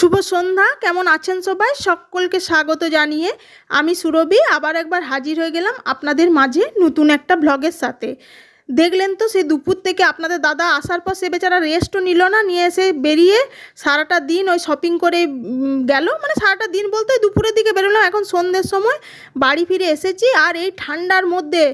শুভ সন্ধ্যা, কেমন আছেন সবাই? সকলকে স্বাগত জানিয়ে আমি সুরভি, আবার একবার হাজির হয়ে গেলাম আপনাদের মাঝে নতুন একটা ব্লগের সাথে। দেখলেন তো সেই দুপুর থেকে আপনাদের দাদা আসার পর সে বেচারা রেস্টও নিল না, নিয়ে এসে বেরিয়ে সারাটা দিন ওই শপিং করে গেল। মানে সারাটা দিন বলতে দুপুরের দিকে বেরোলাম, এখন সন্ধ্যের সময় বাড়ি ফিরে এসেছি আর এই ঠান্ডার মধ্যে,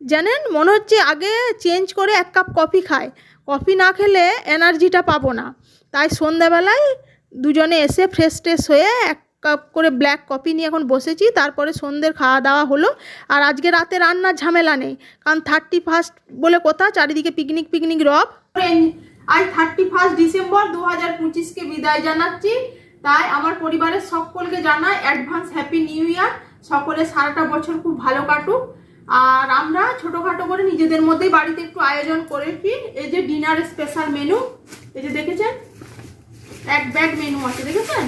জানেন, মনে হচ্ছে আগে চেঞ্জ করে এক কাপ কফি খায়। কফি না খেলে এনার্জিটা পাবো না। তাই সন্ধ্যাবেলায় দুজনে এসে ফ্রেশ ট্রেশ হয়ে এক কাপ করে ব্ল্যাক কফি নিয়ে এখন বসেছি। তারপরে সন্ধ্যের খাওয়া দাওয়া হলো। আর আজকে রাতে রান্নার ঝামেলা নেই। কারণ থার্টি ফার্স্ট বলে কথা, চারিদিকে পিকনিক পিকনিক রব। আজ থার্টি ফার্স্ট ডিসেম্বর দু হাজার পঁচিশকে বিদায় জানাচ্ছি। তাই আমার পরিবারের সকলকে জানাই অ্যাডভান্স হ্যাপি নিউ ইয়ার সকলে সারাটা বছর খুব ভালো কাটুক। আর আমরা ছোটোখাটো করে নিজেদের মধ্যেই বাড়িতে একটু আয়োজন করেছি। এই যে ডিনার স্পেশাল মেনু এই যে দেখেছেন? এক ব্যাগ মেনু আছে দেখেছেন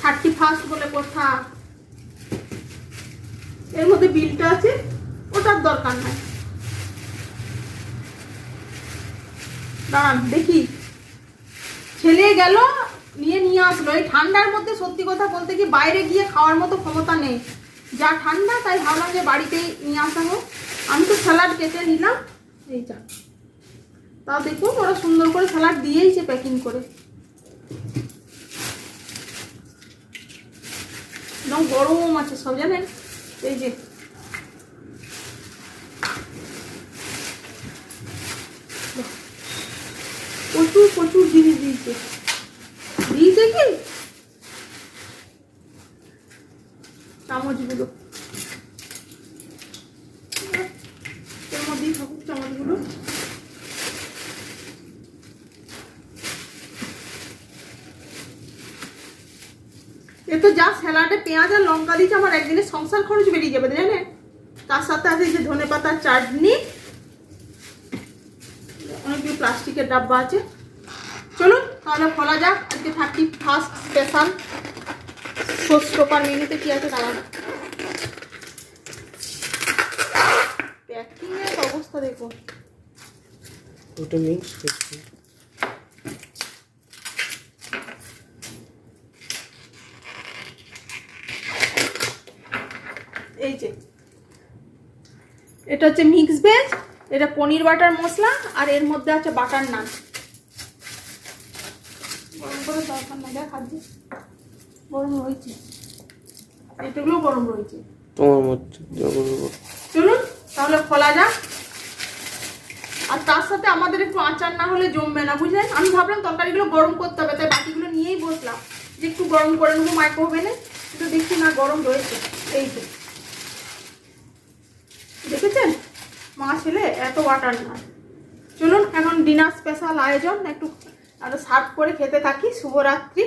থার্টি ফার্স্ট বলে কথা। এর মধ্যে বিলটা আছে, ওটার দরকার নাই। দাঁড়ান, দেখি। ছেলে গেল, নিয়ে নিয়ে আসলো। এই ঠান্ডার মধ্যে সত্যি কথা বলতে কি বাইরে গিয়ে খাওয়ার মতো ক্ষমতা নেই। যা ঠান্ডা, তাই ভাবলাম যে বাড়িতেই নিয়ে আসা হোক। আমি তো স্যালাড কেটে নিলাম। এই যা। তাও দেখুন, ওরা সুন্দর করে স্যালাড দিয়েইছে প্যাকিং করে। একদম গরম আছে সব জানেন? এই যে। প্রচুর প্রচুর জিনিস দিয়েছে। দিয়েছে কি? চামচগুলো এর মধ্যেই থাকুক চামচগুলো এ তো যা স্যালাডে পেঁয়াজ আর লঙ্কা দিচ্ছে আমার একদিনে সংসার খরচ বেরিয়ে যাবে জানেন তার সাথে আছে যে ধনে পাতার চাটনি। অনেকগুলো প্লাস্টিকের ডাব্বা আছে। চলুন, তাহলে খোলা যাক, আজকে থার্টি ফার্স্ট স্পেশাল। সোস টোপার মেনুতে কি আছে, দাঁড়ান। প্যাকিংয়ের অবস্থা দেখুন। ওটা মিক্স করছি। এই যে। এটা হচ্ছে মিক্স ভেজ এটা পনির বাটার মশলা আর এর মধ্যে আছে বাটার নান। গরম করে দরকার না দেখ হাত গরম রয়েছে। এটাগুলো গরম রয়েছে। তোমার মধ্যে চলুন তাহলে খোলা যাক। আর তার সাথে আমাদের একটু আচার না হলে জমবে না বুঝলেন? আমি ভাবলাম তরকারিগুলো গরম করতে হবে তাই বাকিগুলো নিয়েই বসলাম। যে একটু গরম করে নেব মাইক্রোওভেনে কিন্তু দেখছি না গরম রয়েছে। এই যে। দেখেছেন মা ছেলে, এত ওয়াটার না। চলুন, এখন ডিনার স্পেশাল আয়োজন, একটু আরও সার্ভ করে খেতে থাকি। শুভরাত্রি।